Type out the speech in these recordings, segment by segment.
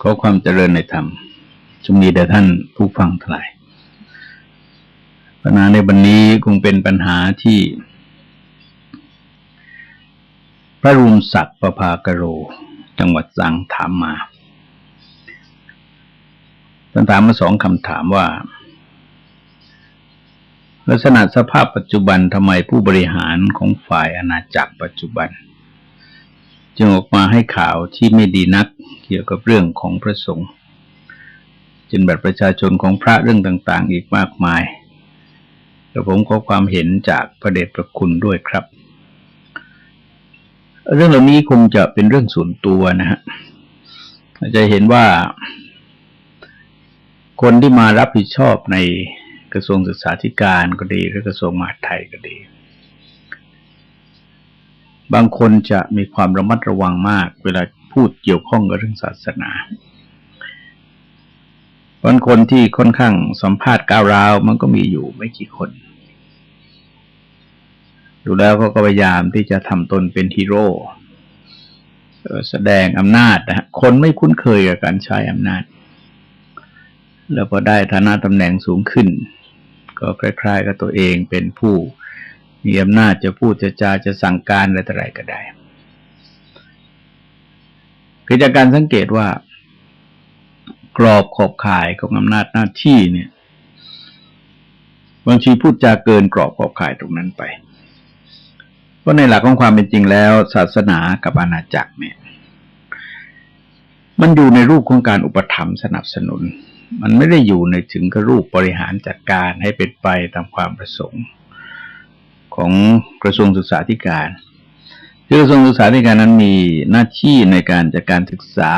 ขอความเจริญในธรรมจงมีแด่ท่านผู้ฟังทั้งหลาย ปัญหาในวันนี้คงเป็นปัญหาที่ พระรุมศักดิ์ประภากโร จังหวัดสังถามมาท่านถามมาสองคำถามว่า ลักษณะสภาพปัจจุบันทำไมผู้บริหารของฝ่ายอาณาจักรปัจจุบัน จึงออกมาให้ข่าวที่ไม่ดีนักเกี่ยวกับเรื่องของพระสงฆ์จนบัตรประชาชนของพระเรื่องต่าง ๆ อีกมากมายแต่ผมขอความเห็นจากพระเดชพระคุณด้วยครับ เรื่องเหล่านี้คงจะเป็นเรื่องส่วนตัวนะฮะจะเห็นว่า คนที่มารับผิดชอบในกระทรวงศึกษาธิการก็ดี หรือกระทรวงมหาดไทยก็ดี บางคนจะมีความระมัดระวังมาก เวลาพูดเกี่ยวข้องกับเรื่องศาสนาเพราะคนที่ค่อนข้างสัมภาษณ์ก้าวร้าวมันก็มีอยู่ไม่กี่คน ดูแล้วเขาก็พยายามที่จะทำตนเป็นฮีโร่แสดงอำนาจนะคนไม่คุ้นเคยกับการใช้อำนาจ แล้วพอได้ฐานะตำแหน่งสูงขึ้น ก็คล้ายๆกับตัวเองเป็นผู้ มีอำนาจจะพูดจะจาจะสั่งการอะไรต่ออะไรก็ได้คือจากการสังเกตว่า กรอบขอบข่ายของอำนาจหน้าที่เนี่ยบางทีพูดจาเกินกรอบขอบข่ายตรงนั้นไป เพราะในหลักของความเป็นจริงแล้ว ศาสนากับอาณาจักรเนี่ย มันอยู่ในรูปของการอุปถัมภ์สนับสนุน มันไม่ได้อยู่ในถึงกับรูปบริหารจัดการให้เป็นไปตามความประสงค์ ของกระทรวงศึกษาธิการคือกระทรวงศึกษาธิการนั้นมีหน้าที่ในการจัดการศึกษา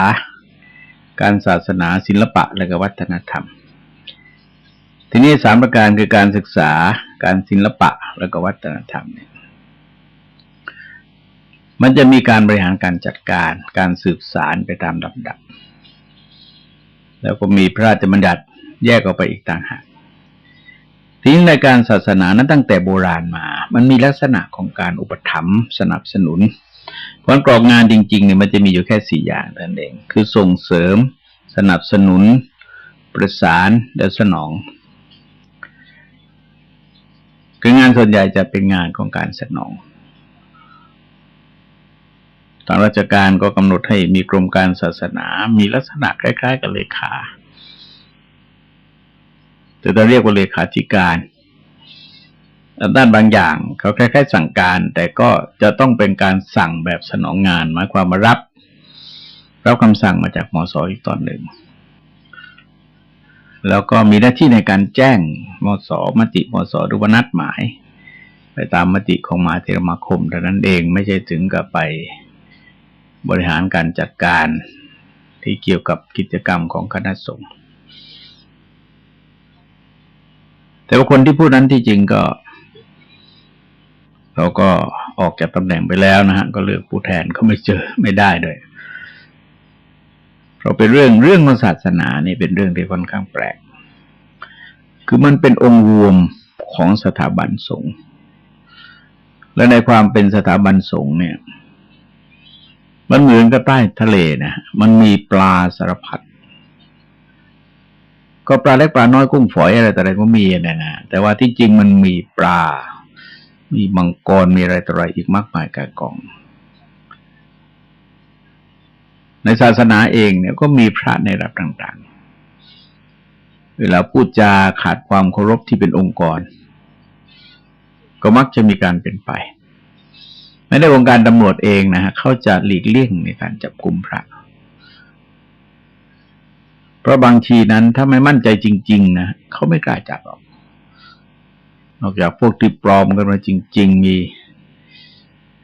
การศาสนาศิลปะและวัฒนธรรม ทีนี้สามประการคือการศึกษาการศิลปะและวัฒนธรรมเนี่ยมันจะมีการบริหารการจัดการการสืบสารไปตามลำดับ แล้วก็มีพระราชบัญญัติแยกออกไปอีกต่างหาก ทีนี้ในการศาสนานั้นตั้งแต่โบราณมา มันมีลักษณะของการอุปถัมภ์สนับสนุนผลกรอบงานจริงๆเนี่ยมันจะมีอยู่แค่สี่อย่างนั่นเอง คือส่งเสริม สนับสนุน ประสานและสนองคืองานส่วนใหญ่จะเป็นงานของการสนองทางราชการก็กำหนดให้มีกรมการศาสนา มีลักษณะคล้าย ๆ กับเลขา แต่เราเรียกว่าเลขาธิการด้านบางอย่าง เขาคล้ายๆสั่งการ แต่ก็จะต้องเป็นการสั่งแบบสนองงาน หมายความมารับรับคำสั่งมาจากมอสออีกตอนหนึ่ง แล้วก็มีหน้าที่ในการแจ้งมสมติมสหรือว่านัดหมาย ไปตามมติของมหาเทรมาคมแต่นั้นเองไม่ใช่ถึงกับไปบริหารการจัดการที่เกี่ยวกับกิจกรรมของคณะสงฆ์ แต่ว่าคนที่พูดนั้นที่จริงก็เขาก็ออกจากตำแหน่งไปแล้วนะฮะ ก็เลือกผู้แทนเขาไม่เจอไม่ได้ด้วยเราเป็นเรื่องเรื่องของศาสนานี่เป็นเรื่องที่ค่อนข้างแปลก คือมันเป็นองค์รวมของสถาบันสงฆ์และในความเป็นสถาบันสงฆ์เนี่ย มันเหมือนกับใต้ทะเลนะมันมีปลาสารพัด ก็ปลาเล็กปลาน้อยกุ้งฝอยอะไรแต่อะไรก็มีนะนะแต่ว่าที่จริงมันมีปลา มีมังกรมีอะไรต่ออะไรอีกมากมายกายกอง ในศาสนาเองเนี่ยก็มีพระในระดับต่าง ๆ เวลาพูดจาขาดความเคารพที่เป็นองค์กร ก็มักจะมีการเป็นไปไม่ได้วงการตำรวจเองนะฮะเขาจะหลีกเลี่ยงในการจับกลุ่มพระ เพราะบางทีนั้นถ้าไม่มั่นใจจริง ๆ นะเขาไม่กล้าจับหรอก นอกจากพวกที่ปลอมกันมาจริง ๆ มี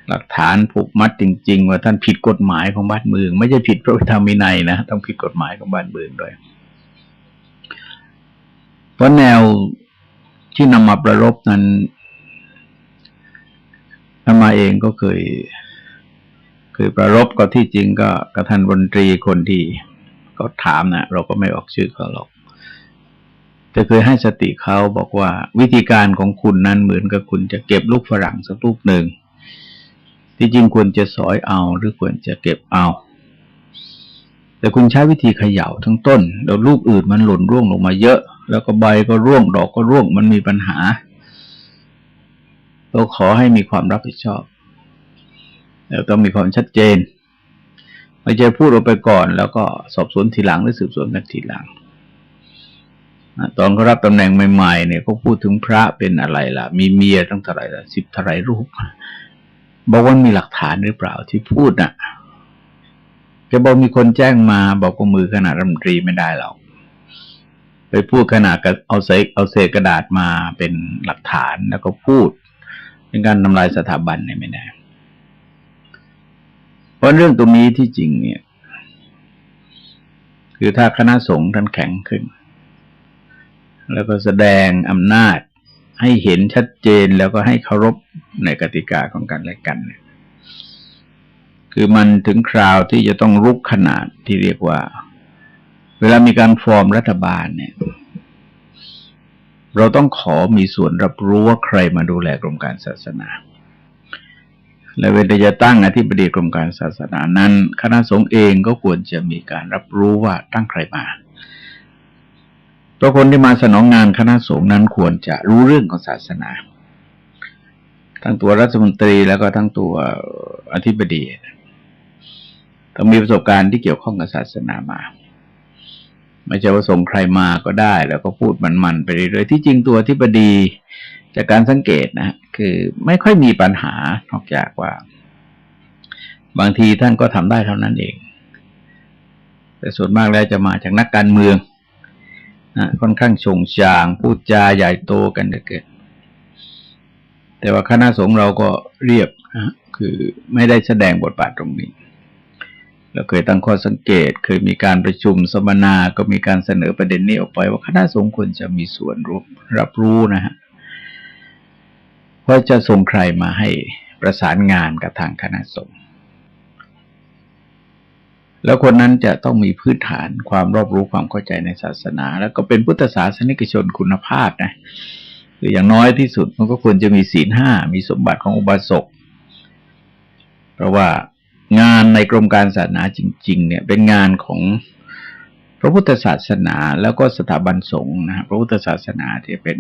หลักฐานผูกมัดจริง ๆ ว่าท่านผิดกฎหมายของบ้านเมือง ไม่ใช่ผิดพระธรรมวินัยนะต้องผิดกฎหมายของบ้านเมืองด้วย เพราะแนวที่นำมาประรบนั้นทำมาเองก็เคยเคยประรบก็ที่จริงก็กระทันบนตรีคนที่ ก็ถามนะเราก็ไม่ออกชื่อเขาหรอก แต่เคยให้สติเขาบอกว่า วิธีการของคุณนั้นเหมือนกับคุณจะเก็บลูกฝรั่งสักลูกหนึ่ง ที่จริงควรจะสอยเอาหรือควรจะเก็บเอา แต่คุณใช้วิธีเขย่าทั้งต้นแล้วลูกอื่นมันหล่นร่วงลงมาเยอะ แล้วก็ใบก็ร่วงดอกก็ร่วงมันมีปัญหาเราขอให้มีความรับผิดชอบ แล้วต้องมีความชัดเจน ไม่ใช่พูดออกไปก่อน แล้วก็สอบสวนทีหลังหรือสืบสวนกันทีหลังตอนเขารับตำแหน่งใหม่ๆเนี่ยเขาพูดถึงพระเป็นอะไรล่ะ มีเมียตั้งเท่าไหร่ละสิบเท่าไหร่รูปบอกว่ามีหลักฐานหรือเปล่าที่พูดน่ะแกบอกมีคนแจ้งมา บอกว่ามือขนาดรัฐมนตรีไม่ได้หรอกไปพูดขนาดเอาเศษเอาเศษกระดาษมาเป็นหลักฐานแล้วก็พูด เป็นการทำลายสถาบันเนี่ยไม่ได้ ราะเรื่องตรงนี้ที่จริงเนี่ย คือถ้าคณะสงฆ์ท่านแข็งขึ้น แล้วก็แสดงอำนาจให้เห็นชัดเจนแล้วก็ให้เคารพในกติกาของกันและกันเนี่ยคือมันถึงคราวที่จะต้องรุกขนาดที่เรียกว่า เวลามีการฟอร์มรัฐบาลเนี่ย เราต้องขอมีส่วนรับรู้ว่าใครมาดูแลกรมการศาสนา และเวลาจะตั้งอธิบดีกรมการศาสนานั้น คณะสงฆ์เองก็ควรจะมีการรับรู้ว่าตั้งใครมาเพราะคนที่มาสนองงานคณะสงฆ์นั้นควรจะรู้เรื่องของศาสนา ทั้งตัวรัฐมนตรีแล้วก็ทั้งตัวอธิบดีต้องมีประสบการณ์ที่เกี่ยวข้องกับศาสนามา ไม่ใช่ว่าส่งใครมาก็ได้ แล้วก็พูดมันๆไปเรื่อยๆที่จริงตัวที่บดีจากการสังเกตนะคือไม่ค่อยมีปัญหานอกจากว่า บางทีท่านก็ทำได้เท่านั้นเอง แต่ส่วนมากแล้วจะมาจากนักการเมืองนะค่อนข้างชงชาง พูดจาใหญ่โตกันเกิด แต่ว่าคณะสงฆ์เราก็เรียบนะคือไม่ได้แสดงบทบาทตรงนี้ เราเคยตั้งข้อสังเกต เคยมีการประชุมสมนา ก็มีการเสนอประเด็นนี้ออกไป ว่าคณะสงฆ์ควรจะมีส่วนรรับรู้นะฮะเพราะจะส่งใครมาให้ประสานงานกับทางคณะสงฆ์แล้วคนนั้นจะต้องมีพื้นฐานความรอบรู้ความเข้าใจในศาสนา แล้วก็เป็นพุทธศาสนิกชนคุณภาพนะคืออย่างน้อยที่สุดมันก็ควรจะมีศีลห้ามีสมบัติของอุบาสกเพราะว่า งานในกรมการศาสนาจริง ๆ เนี่ย เป็นงานของพระพุทธศาสนาแล้วก็สถาบันสงฆ์นะพระพุทธศาสนาที่เป็น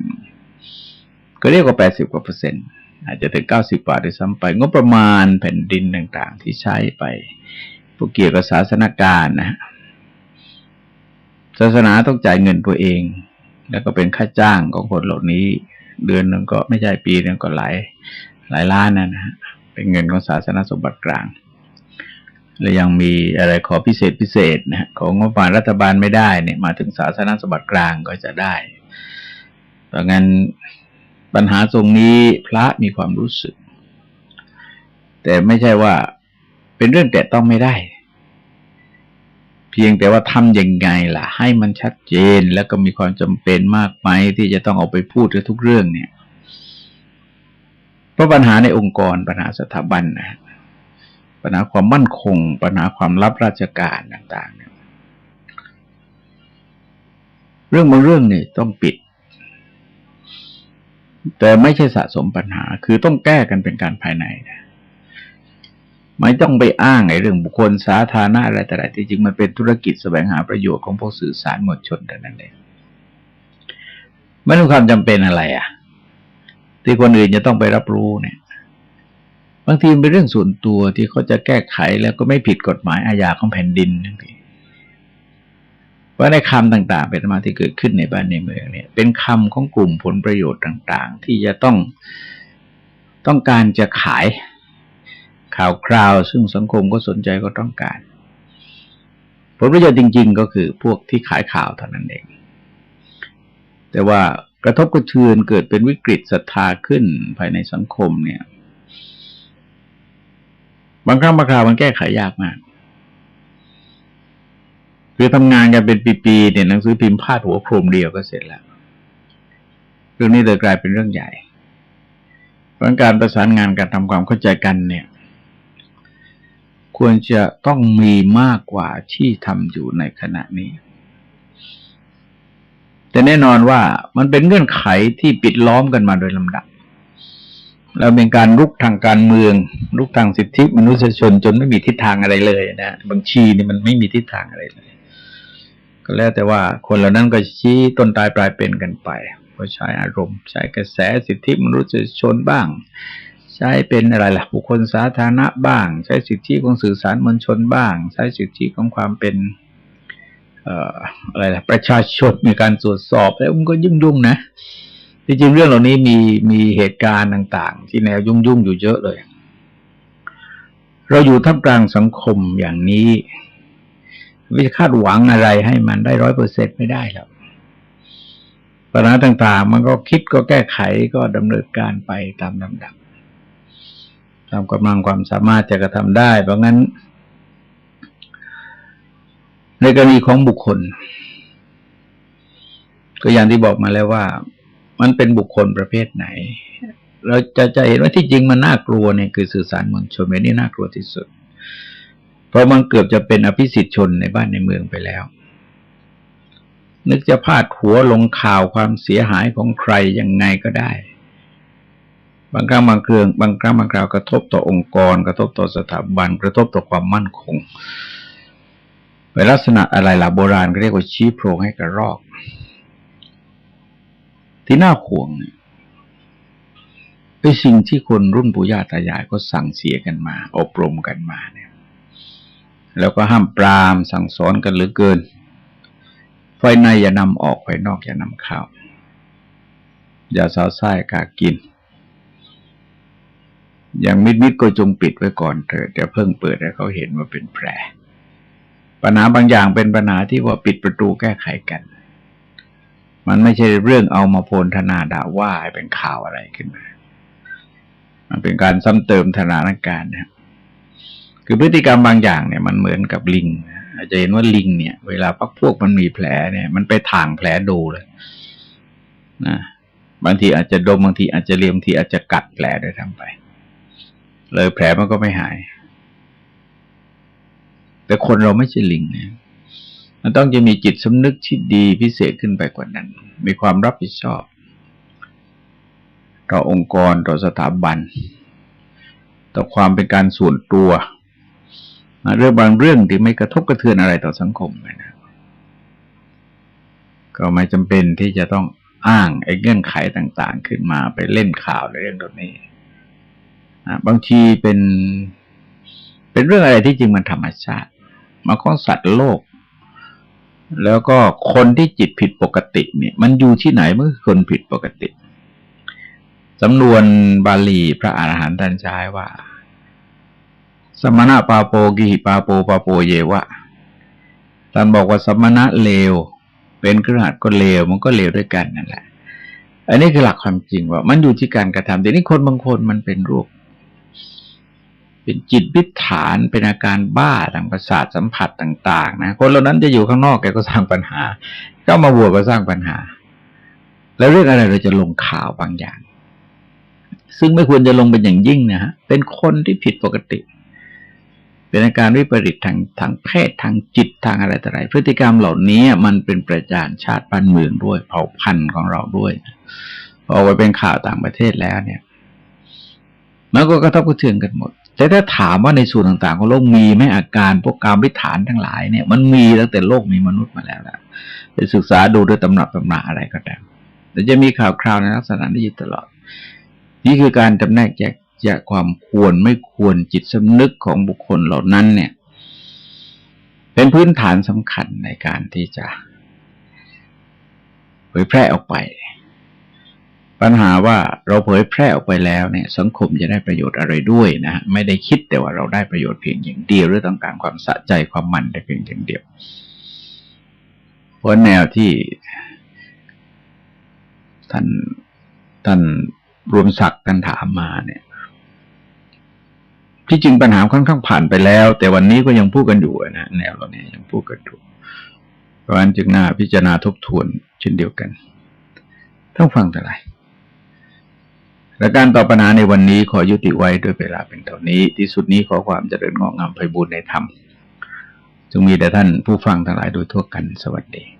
ก็เรียกว่าแปดสิบกว่าเปอร์เซ็นต์อาจจะถึงเก้าสิบกว่าด้วยซ้ำไปงบประมาณแผ่นดินต่าง ๆ ที่ใช้ไปพวกเกี่ยวกับศาสนาการนะ ศาสนาต้องจ่ายเงินตัวเอง แล้วก็เป็นค่าจ้างของคนเหล่านี้ เดือนหนึ่งก็ไม่ใช่ปีนึงก็หลายหลายล้านนะนะเป็นเงินของศาสนาสมบัติกลาง และยังมีอะไรขอพิเศษพิเศษนะของงบประมาณรัฐบาลไม่ได้เนี่ยมาถึงศาสนาสมบัติกลางก็จะได้เพราะงั้นปัญหาตรงนี้พระมีความรู้สึก แต่ไม่ใช่ว่าเป็นเรื่องแต่ต้องไม่ได้ เพียงแต่ว่าทำยังไงล่ะ ให้มันชัดเจนแล้วก็มีความจำเป็นมากไหมที่จะต้องเอาไปพูดทุกเรื่องเนี่ย เพราะปัญหาในองค์กรปัญหาสถาบันนะ ปัญหาความมั่นคง ปัญหาความลับราชการต่างๆเนี่ยเรื่องบางเรื่องเนี่ยต้องปิด แต่ไม่ใช่สะสมปัญหา คือต้องแก้กันเป็นการภายในนะไม่ต้องไปอ้างไอ้เรื่องบุคคลสาธารณะอะไรแต่ไรที่จริงมันเป็นธุรกิจแสวงหาประโยชน์ของพวกสื่อสารหมดชนแต่นั้นเองไม่มีความจำเป็นอะไร อะ ที่คนอื่นจะต้องไปรับรู้เนี่ย บางทีเป็นเรื่องส่วนตัวที่เขาจะแก้ไขแล้วก็ไม่ผิดกฎหมายอาญาของแผ่นดินนั่นเองว่าในคำต่างๆ เป็นมาที่เกิดขึ้นในบ้านในเมืองเนี่ย เป็นคำของกลุ่มผลประโยชน์ต่าง ๆ ที่จะต้องต้องการจะขายข่าวคราว ซึ่งสังคมก็สนใจก็ต้องการ ผลประโยชน์จริง ๆ ก็คือพวกที่ขายข่าวเท่านั้นเอง แต่ว่ากระทบกระเทือนเกิดเป็นวิกฤตศรัทธาขึ้นภายในสังคมเนี่ย บางครั้งบางคราวมันแก้ไขยากมากคือทำงานกันเป็นปีๆเนี่ยหนังสือพิมพ์พาดหัวโครมเดียวก็เสร็จแล้ว เรื่องนี้เลยกลายเป็นเรื่องใหญ่เพราะการประสานงานการทำความเข้าใจกันเนี่ย ควรจะต้องมีมากกว่าที่ทำอยู่ในขณะนี้ แต่แน่นอนว่ามันเป็นเงื่อนไขที่ปิดล้อมกันมาโดยลำดับ แล้วเป็นการรุกทางการเมืองรุกทางสิทธิมนุษยชนจนไม่มีทิศทางอะไรเลยนะบางชีนี่มันไม่มีทิศทางอะไรเลย ก็แล้วแต่ว่าคนเหล่านั้นก็ชี้ต้นตายปลายเป็นกันไป ก็ใช้อารมณ์ ใช้กระแสสิทธิมนุษยชนบ้าง ใช้เป็นอะไรล่ะบุคคลสาธารณะบ้าง ใช้สิทธิของสื่อสารมวลชนบ้าง ใช้สิทธิของความเป็นเอ่ออะไรล่ะประชาชนมีการตรวจสอบแล้วมันก็ยุ่งยุ่งๆนะ จริงๆเรื่องเหล่านี้มีมีเหตุการณ์ต่าง ๆ ที่แนวยุ่งยุ่งๆอยู่เยอะเลย เราอยู่ท่ามกลางสังคมอย่างนี้ไม่คาดหวังอะไรให้มันได้ร้อยเปอร์เซ็นไม่ได้หรอกปัญหาต่าง ๆ มันก็คิดก็แก้ไขก็ดำเนินการไปตามลำดับตามกำลังความสามารถจะกระทำได้ เพราะงั้น ในกรณีของบุคคล ก็อย่างที่บอกมาแล้วว่า มันเป็นบุคคลประเภทไหน เราจะจะเห็นว่าที่จริงมันน่ากลัวเนี่ยคือสื่อสารมวลชนเป็นนี่น่ากลัวที่สุด เพราะมันเกือบจะเป็นอภิสิทธิชนในบ้านในเมืองไปแล้ว นึกจะพาดหัวลงข่าวความเสียหายของใครยังไงก็ได้ บางครั้งบางเครื่อง บางครั้งบางคราวกระทบต่อองค์กร กระทบต่อสถาบัน กระทบต่อความมั่นคงเป็นลักษณะอะไรล่ะโบราณก็เรียกว่าชี้โพรงให้กระรอก ที่น่าห่วงเนี่ยคือสิ่งที่คนรุ่นปู่ย่าตายายก็สั่งเสียกันมา อบรมกันมาเนี่ย แล้วก็ห้ามปรามสั่งสอนกันเหลือเกินไฟในอย่านำออกไฟนอกอย่านำเข้าอย่าสาวไส้กากิน อย่างมิดมิดก็จงปิดไว้ก่อนเถอะเดี๋ยวเพิ่งเปิดให้เขาเห็นว่าเป็นแผลปัญหาบางอย่างเป็นปัญหาที่ว่าปิดประตูแก้ไขกัน มันไม่ใช่เรื่องเอามาโพลธนาด่าว่าให้เป็นข่าวอะไรขึ้นมา มันเป็นการซ้ำเติมธนานการนะครับคือพฤติกรรมบางอย่างเนี่ยมันเหมือนกับลิง อาจจะเห็นว่าลิงเนี่ย เวลาพักพวกมันมีแผลเนี่ย มันไปถ่างแผลดูเลยนะบางทีอาจจะดมบางทีอาจจะเลียมทีอาจจะกัดแผลโดยทำไป เลยแผลมันก็ไม่หาย แต่คนเราไม่ใช่ลิงนะ มันต้องจะมีจิตสำนึกที่ดีพิเศษขึ้นไปกว่านั้น มีความรับผิดชอบ ต่อองค์กรต่อสถาบัน ต่อความเป็นการส่วนตัวเรื่องบางเรื่องที่ไม่กระทบกระเทือนอะไรต่อสังคมนะก็ไม่จำเป็นที่จะต้องอ้างไอ้เงื่อนไขต่างๆ ขึ้นมาไปเล่นข่าวในเรื่องตรงนี้บางทีเป็นเป็นเรื่องอะไรที่จริงมันธรรมชาติมาของสัตว์โลก แล้วก็คนที่จิตผิดปกติเนี่ยมันอยู่ที่ไหนเมื่อคนผิดปกติสำนวนบาลีพระอาหารหันต์ท่านใช้ว่า สมณะปาโปกิหิปาโปปาโปเยวะท่านบอกว่าสมณะเลว เป็นกระหัสก็เลวมันก็เลวด้วยกันนั่นแหละ อันนี้คือหลักความจริงว่า มันอยู่ที่การกระทำแต่นี่คนบางคนมันเป็นรูป เป็นจิตวิถานเป็นอาการบ้าทางประสาทสัมผัสต่าง ๆ นะ คนเหล่านั้นจะอยู่ข้างนอกแกก็สร้างปัญหา ก็มาบวชก็สร้างปัญหา แล้วเรื่องอะไรเราจะลงข่าวบางอย่าง ซึ่งไม่ควรจะลงเป็นอย่างยิ่งนะฮะเป็นคนที่ผิดปกติ เป็นอาการวิปริตทางทางเพศทางจิตทางอะไรต่ออะไรพฤติกรรมเหล่านี้มันเป็นประจานชาติบ้านเมืองด้วยเผ่าพันธุ์ของเราด้วยพอไปเป็นข่าวต่างประเทศแล้วเนี่ยมันก็กระทบกระเทือนกันหมด แต่ถ้าถามว่าในส่วนต่างๆของโลกมีไหมอาการพวกการวิถานทั้งหลายเนี่ย มันมีตั้งแต่โลกมีมนุษย์มาแล้วแหละไปศึกษาดูด้วยตำรับตำนาอะไรก็ตามแต่จะมีข่าวคราวในลักษณะนี้อยู่ตลอด นี่คือการจำแนกแยกแยกความควรไม่ควรจิตสำนึกของบุคคลเหล่านั้นเนี่ย เป็นพื้นฐานสำคัญในการที่จะเผยแพร่ออกไป ปัญหาว่าเราเผยแพร่ออกไปแล้วเนี่ย สังคมจะได้ประโยชน์อะไรด้วยนะไม่ได้คิดแต่ว่าเราได้ประโยชน์เพียงอย่างเดียวหรือต้องการความสะใจความมันได้เพียงอย่างเดียวเพราะแนวที่ท่านท่านรวมศักดิ์ท่านถามมาเนี่ย ที่จริงปัญหาค่อนข้างผ่านไปแล้ว แต่วันนี้ก็ยังพูดกันอยู่นะแนวเราเนี่ยยังพูดกันอยู่เพราะฉะนั้นจึงน่าพิจารณาทบทวนเช่นเดียวกัน ต้องฟังแต่ไร และการตอบปัญหาในวันนี้ขอยุติไว้ด้วยเวลาเป็นเท่านี้ ที่สุดนี้ขอความเจริญงอกงามไพบูรณ์ในธรรมจงมีแด่ท่านผู้ฟังทั้งหลายโดยทั่วกันสวัสดี